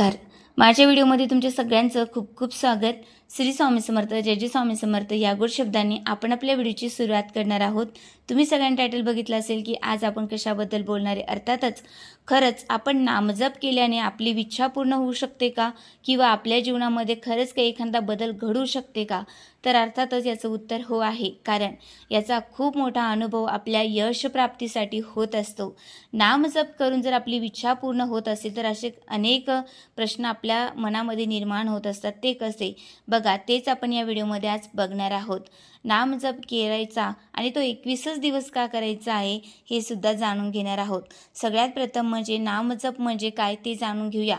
नमस्कार. माझ्या व्हिडिओमध्ये तुमच्या सगळ्यांचं खूप खूप स्वागत. श्री स्वामी समर्थ जय जय स्वामी समर्थ या गोड शब्दांनी आपण आपल्या व्हिडिओची सुरुवात करणार आहोत. तुम्ही सगळ्यांनी टायटल बघितलं असेल की आज आपण कशाबद्दल बोलणारे अर्थातच खरंच आपण नामजप केल्याने आपली इच्छा पूर्ण होऊ शकते का? किंवा आपल्या जीवनामध्ये खरंच काही एखादा बदल घडू शकते का? तर अर्थातच याचं उत्तर हो आहे. कारण याचा खूप मोठा अनुभव आपल्या यश प्राप्तीसाठी होत असतो. नामजप करून जर आपली इच्छा पूर्ण होत असेल तर असे अनेक प्रश्न आपल्या मनामध्ये निर्माण होत असतात. ते कसे? बघा बघा तेच आपण या व्हिडिओमध्ये आज बघणार आहोत. नामजप करायचा आणि तो एकवीसच दिवस का करायचा आहे हे सुद्धा जाणून घेणार आहोत. सगळ्यात प्रथम म्हणजे नामजप म्हणजे काय ते जाणून घेऊया.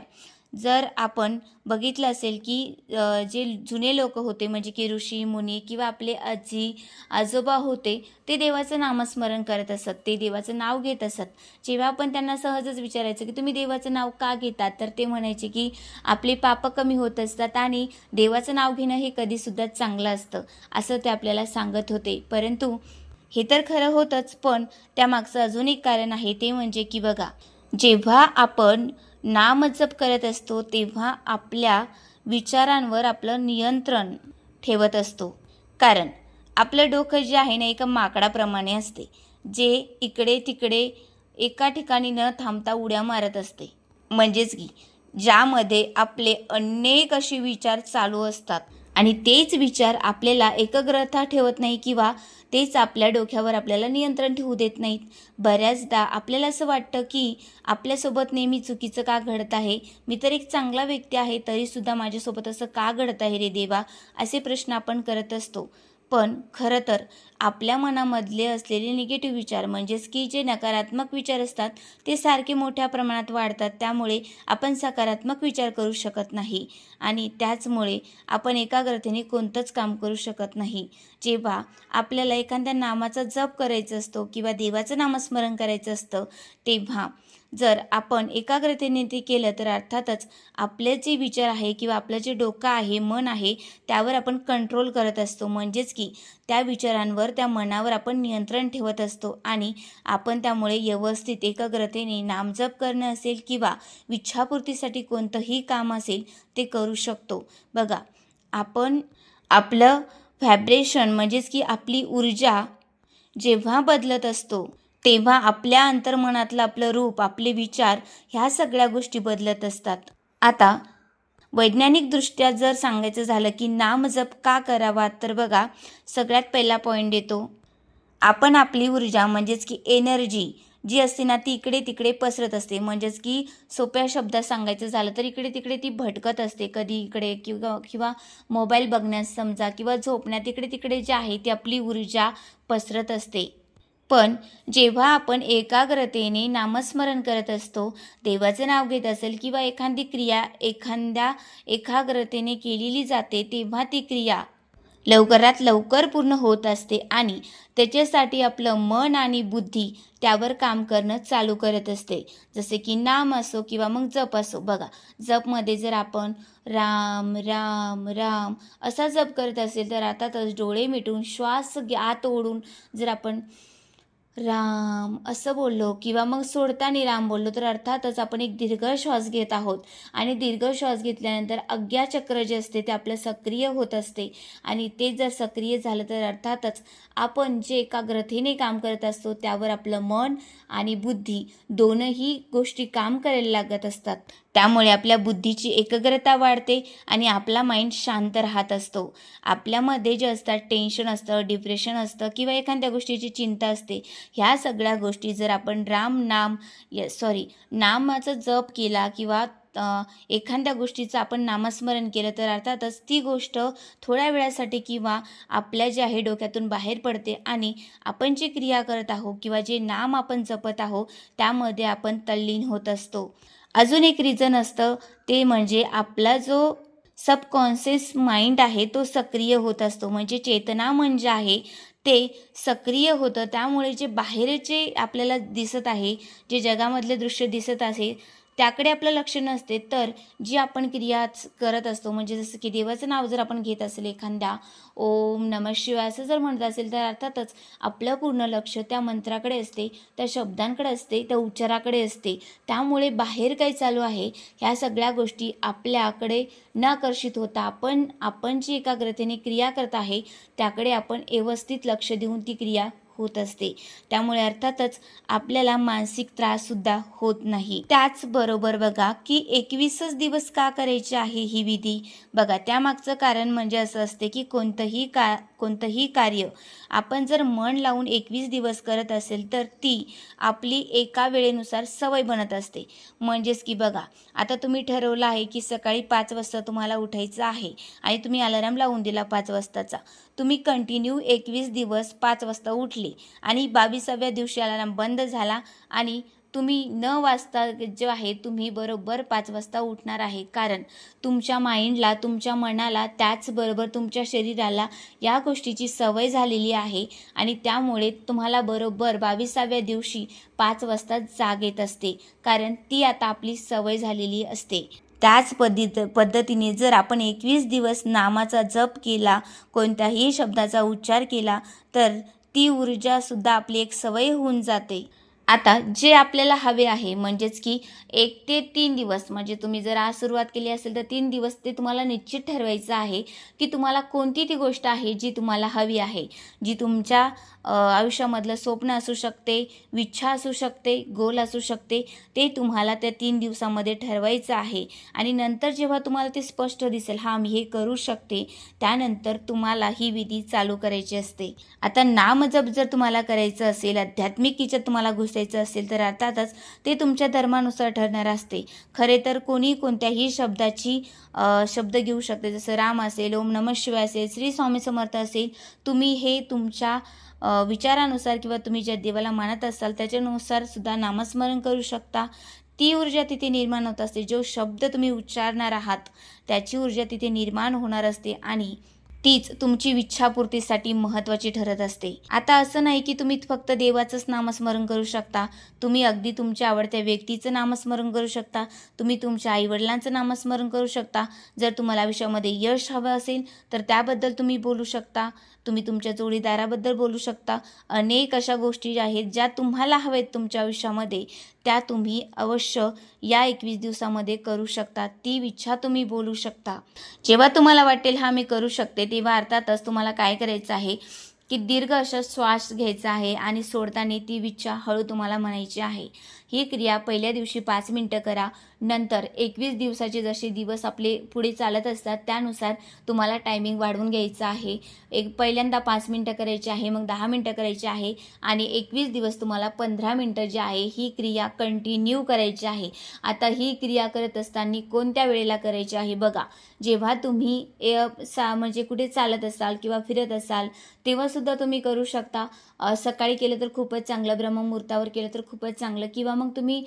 जर आपण बघितलं असेल की जे जुने लोक होते म्हणजे की ऋषी मुनी किंवा आपले आजी आजोबा होते ते देवाचं नामस्मरण करत असत ते देवाचं नाव घेत असत. जेव्हा आपण त्यांना सहजच विचारायचं की तुम्ही देवाचं नाव का घेतात? तर ते म्हणायचे की आपले पापं कमी होत असतात आणि देवाचं नाव घेणं हे कधीसुद्धा चांगलं असतं असं ते आपल्याला सांगत होते. परंतु हे तर खरं होतंच पण त्यामागचं अजून एक कारण आहे ते म्हणजे की बघा जेव्हा आपण नामजप करत असतो तेव्हा आपल्या विचारांवर आपलं नियंत्रण ठेवत असतो. कारण आपलं डोकं जे आहे ना एका माकडाप्रमाणे असते जे इकडे तिकडे एका ठिकाणी न थांबता उड्या मारत असते. म्हणजेच की ज्यामध्ये आपले अनेक असे विचार चालू असतात. आणि तेच विचार आपल्याला एकग्रता ठेवत नाही किंवा तेच आपल्या डोक्यावर आपल्याला नियंत्रण ठेवू देत नाहीत. बऱ्याचदा आपल्याला असं वाटतं की आपल्यासोबत नेहमी चुकीचं का घडत आहे? मी तर एक चांगला व्यक्ती आहे तरीसुद्धा माझ्यासोबत असं का घडत आहे रे देवा? असे प्रश्न आपण करत असतो. पण खरं तर आपल्या मनामधले असलेले निगेटिव्ह विचार म्हणजेच की जे नकारात्मक विचार असतात ते सारखे मोठ्या प्रमाणात वाढतात. त्यामुळे आपण सकारात्मक विचार करू शकत नाही आणि त्याचमुळे आपण एकाग्रतेने कोणतंच काम करू शकत नाही. जेव्हा आपल्याला एखाद्या नामाचा जप करायचा असतो किंवा देवाचं नामस्मरण करायचं असतं तेव्हा जर आपण एकाग्रतेने ते केलं तर अर्थातच आपले जे विचार आहे किंवा आपलं जे डोकं आहे मन आहे त्यावर आपण कंट्रोल करत असतो. म्हणजेच की त्या विचारांवर त्या मनावर आपण नियंत्रण ठेवत असतो आणि आपण त्यामुळे व्यवस्थित एकाग्रतेने नामजप करणं असेल किंवा इच्छापूर्तीसाठी कोणतंही काम असेल ते करू शकतो. बघा आपण आपलं व्हॅब्रेशन म्हणजेच की आपली ऊर्जा जेव्हा बदलत असतो तेव्हा आपल्या अंतर्मनातलं आपलं रूप आपले विचार ह्या सगळ्या गोष्टी बदलत असतात. आता वैज्ञानिकदृष्ट्या जर सांगायचं झालं की नामजप का करावा तर बघा सगळ्यात पहिला पॉईंट येतो. आपण आपली ऊर्जा म्हणजेच की एनर्जी जी असते ना ती इकडे तिकडे पसरत असते. म्हणजेच की सोप्या शब्दात सांगायचं झालं तर इकडे तिकडे ती भटकत असते. कधी इकडे किंवा किंवा मोबाईल बघण्यास समजा किंवा झोपण्यात इकडे तिकडे जे आहे ती आपली ऊर्जा पसरत असते. पण जेव्हा आपण एकाग्रतेने नामस्मरण करत असतो देवाचं नाव घेत असेल किंवा एखादी क्रिया एखाद्या एकाग्रतेने केलेली जाते तेव्हा ती क्रिया लवकरात लवकर पूर्ण होत असते आणि त्याच्यासाठी आपलं मन आणि बुद्धी त्यावर काम करणं चालू करत असते. जसे की नाम असो किंवा मग जप असो. बघा जपमध्ये जर आपण राम राम राम असा जप करत असेल तर अर्थातच डोळे मिटून श्वास आत ओढून जर आपण राम असं बोललो किंवा मग सोडताना राम बोललो तर अर्थातच आपण एक दीर्घ श्वास घेत आहोत. आणि दीर्घ श्वास घेतल्यानंतर अज्ञाचक्र जे असते ते आपलं सक्रिय होत असते. आणि ते जर सक्रिय झालं तर अर्थातच आपण जे एकाग्रतेने काम करत असतो त्यावर आपलं मन आणि बुद्धी दोनही गोष्टी काम करायला लागत असतात. त्यामुळे आपल्या बुद्धीची एकाग्रता वाढते आणि आपला माइंड शांत राहत असतो. आपल्यामध्ये जे असतात टेन्शन असतं डिप्रेशन असतं किंवा एखाद्या गोष्टीची चिंता असते ह्या सगळ्या गोष्टी जर आपण राम नाम सॉरी नामाचा जप केला किंवा एखाद्या गोष्टीचं आपण नामस्मरण केलं तर अर्थातच ती गोष्ट थोड्या वेळासाठी किंवा आपल्या जे आहे डोक्यातून बाहेर पडते आणि आपण जे क्रिया करत आहोत किंवा जे नाम आपण जपत आहोत त्यामध्ये आपण तल्लीन होत असतो. अजून एक रिझन असतं ते म्हणजे आपला जो सबकॉन्शियस माइंड आहे तो सक्रिय होत असतो. म्हणजे चेतना मन जे आहे ते सक्रिय होतं. त्यामुळे जे बाहेरचे आपल्याला दिसत आहे जे जगामधले दृश्य दिसत असेल त्याकडे आपलं लक्ष नसते तर जी आपण क्रिया करत असतो म्हणजे जसं की देवाचं नाव जर आपण घेत असेल एखाद्या ओम नम शिवाय असं जर म्हणत असेल तर अर्थातच आपलं पूर्ण लक्ष त्या मंत्राकडे असते त्या शब्दांकडे असते त्या उच्चाराकडे असते. त्यामुळे बाहेर काय चालू आहे? ह्या सगळ्या गोष्टी आपल्याकडे न आकर्षित होता आपण आपण जी एकाग्रतेने क्रिया करत आहे त्याकडे आपण व्यवस्थित लक्ष देऊन ती क्रिया होत असते. त्यामुळे अर्थातच आपल्याला मानसिक त्राससुद्धा होत नाही. त्याचबरोबर बघा की एकवीसच दिवस का करायचे आहे ही विधी? बघा त्यामागचं कारण म्हणजे असं असते की कोणतंही का कोणतंही कार्य. आपण जर मन लावून एकवीस दिवस करत असेल तर ती आपली एका वेळेनुसार सवय बनत असते. म्हणजेच की बघा आता तुम्ही ठरवलं आहे की सकाळी पाच वाजता तुम्हाला उठायचं आहे आणि तुम्ही अलाराम लावून दिला पाच वाजताचा. तुम्ही कंटिन्यू एकवीस दिवस पाच वाजता उठले आणि बावीसाव्या दिवशी अलाराम बंद झाला आणि तुम्ही न वाजता जे आहे तुम्ही बरोबर पाच वाजता उठणार आहे. कारण तुमच्या माइंडला तुमच्या मनाला त्याचबरोबर तुमच्या शरीराला या गोष्टीची सवय झालेली आहे आणि त्यामुळे तुम्हाला बरोबर बावीसाव्या दिवशी पाच वाजता जाग येत असते. कारण ती आता आपली सवय झालेली असते. त्याच पद्धत पद्धतीने जर आपण एकवीस दिवस नामाचा जप केला कोणत्याही शब्दाचा उच्चार केला तर ती ऊर्जासुद्धा आपली एक सवय होऊन जाते. आता जे आपल्याला हवे आहे म्हणजेच की एक ते तीन दिवस म्हणजे तुम्ही जर आज सुरुवात केली असेल तर तीन दिवस ते तुम्हाला निश्चित ठरवायचं आहे की तुम्हाला कोणती ती गोष्ट आहे जी तुम्हाला हवी आहे जी तुमच्या आयुष्यामधलं स्वप्न असू शकते इच्छा असू शकते गोल असू शकते ते तुम्हाला त्या तीन दिवसामध्ये ठरवायचं आहे. आणि नंतर जेव्हा तुम्हाला ते स्पष्ट दिसेल हा मी हे करू शकते त्यानंतर तुम्हाला ही विधी चालू करायची असते. आता नामजप जर तुम्हाला करायचं असेल आध्यात्मिक याच्यात तुम्हाला घुसायचं असेल तर अर्थातच ते तुमच्या धर्मानुसार ठरणार असते. खरे तर कोणी कोणत्याही शब्दाची शब्द घेऊ शकते. जसं राम असेल ओम नमः शिवाय असेल श्री स्वामी समर्थ असेल तुम्ही हे तुमच्या विचारानुसार किंवा तुम्ही ज्या देवाला मानत असाल त्याच्यानुसार सुद्धा नामस्मरण करू शकता. ती ऊर्जा तिथे निर्माण होत असते. जो शब्द तुम्ही उच्चारणार आहात त्याची ऊर्जा तिथे निर्माण होणार असते. आणि तीच तुमची इच्छापूर्तीसाठी महत्त्वाची ठरत असते. आता असं नाही की तुम्ही फक्त देवाचंच नामस्मरण करू शकता. तुम्ही अगदी तुमच्या आवडत्या व्यक्तीचं नामस्मरण करू शकता. तुम्ही तुमच्या आईवडिलांचं नामस्मरण करू शकता. जर तुम्हाला आयुष्यामध्ये यश हवं असेल तर त्याबद्दल तुम्ही बोलू शकता. तुम्ही तुमच्या जोडीदाराबद्दल बोलू शकता. अनेक अशा गोष्टी ज्या आहेत ज्या तुम्हाला हवेत तुमच्या आयुष्यामध्ये. त्या तुम्ही अवश्य या एकवीस दिवसामध्ये करू शकता. ती इच्छा तुम्ही बोलू शकता. जेव्हा तुम्हाला वाटेल हा मी करू शकते. तेव्हा अर्थातच तुम्हाला काय करायचं आहे? की दीर्घ असा श्वास घ्यायचा आहे आणि सोडताना ती इच्छा हळू तुम्हाला म्हणायची आहे. ही क्रिया पहिल्या दिवशी पाच मिनटं करा. नंतर एकवीस दिवसाचे जसे दिवस आपले पुढे चालत असतात त्यानुसार तुम्हाला टायमिंग वाढवून घ्यायचं आहे. एक पहिल्यांदा पाच मिनटं करायची आहे मग दहा मिनटं करायची आहे आणि एकवीस दिवस तुम्हाला पंधरा मिनटं जी आहे ही क्रिया कंटिन्यू करायची आहे. आता ही क्रिया करत असताना कोणत्या वेळेला करायची आहे बघा. जेव्हा तुम्ही ए, सा म्हणजे कुठे चालत असाल किंवा फिरत असाल तेव्हासुद्धा तुम्ही करू शकता. सकाळी केलं तर खूपच चांगलं ब्रह्ममुहूर्तावर केलं तर खूपच चांगलं किंवा मग तुम्ही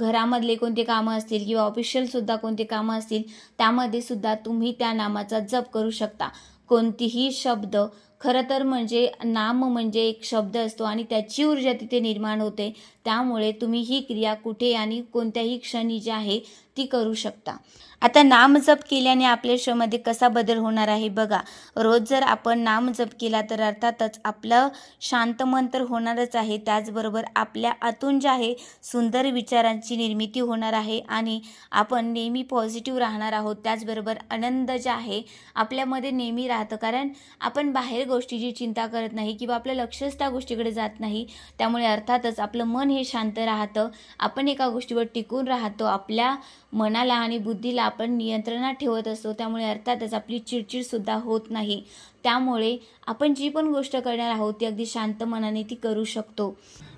घरामधले कोणते कामं असतील किंवा ऑफिशियलसुद्धा कोणते कामं असतील त्यामध्ये सुद्धा तुम्ही त्या नामाचा जप करू शकता. कोणतीही शब्द खरं तर म्हणजे नाम म्हणजे एक शब्द असतो आणि त्याची ऊर्जा तिथे निर्माण होते. त्यामुळे तुम्ही ही क्रिया कुठे आणि कोणत्याही क्षणी जी आहे ती करू शकता. आता नामजप केल्याने आपल्या आयुष्यामध्ये कसा बदल होणार आहे बघा. रोज जर आपण नामजप केला तर अर्थातच आपलं शांत मन तर होणारच आहे. त्याचबरोबर आपल्या आतून जे आहे सुंदर विचारांची निर्मिती होणार आहे आणि आपण नेहमी पॉझिटिव्ह राहणार आहोत. त्याचबरोबर आनंद जे आहे आपल्यामध्ये नेहमी राहतं. कारण आपण बाहेर गोष्टीची चिंता करत नाही किंवा आपलं लक्षच त्या गोष्टीकडे जात नाही त्यामुळे अर्थातच आपलं मन हे शांत राहतं. आपण एका गोष्टीवर टिकून राहतो आपल्या मनाला आणि बुद्धीला आपण नियंत्रणात ठेवत असतो त्यामुळे अर्थातच आपली चिडचिडसुद्धा होत नाही. त्यामुळे आपण जी पण गोष्ट करणार आहोत ती अगदी शांत मनाने ती करू शकतो.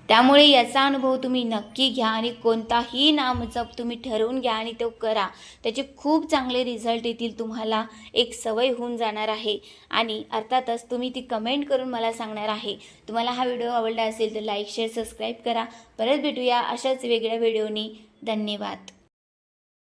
त्यामुळे याचा अनुभव तुम्ही नक्की घ्या आणि कोणताही नामजप तुम्ही ठरवून घ्या आणि तो करा. त्याचे खूप चांगले रिझल्ट येतील तुम्हाला एक सवय होऊन जाणार आहे. आणि अर्थातच तुम्ही ती कमेंट करून मला सांगणार आहे. तुम्हाला हा व्हिडिओ आवडला असेल तर लाईक शेअर सबस्क्राईब करा. परत भेटूया अशाच वेगळ्या व्हिडिओनी धन्यवाद.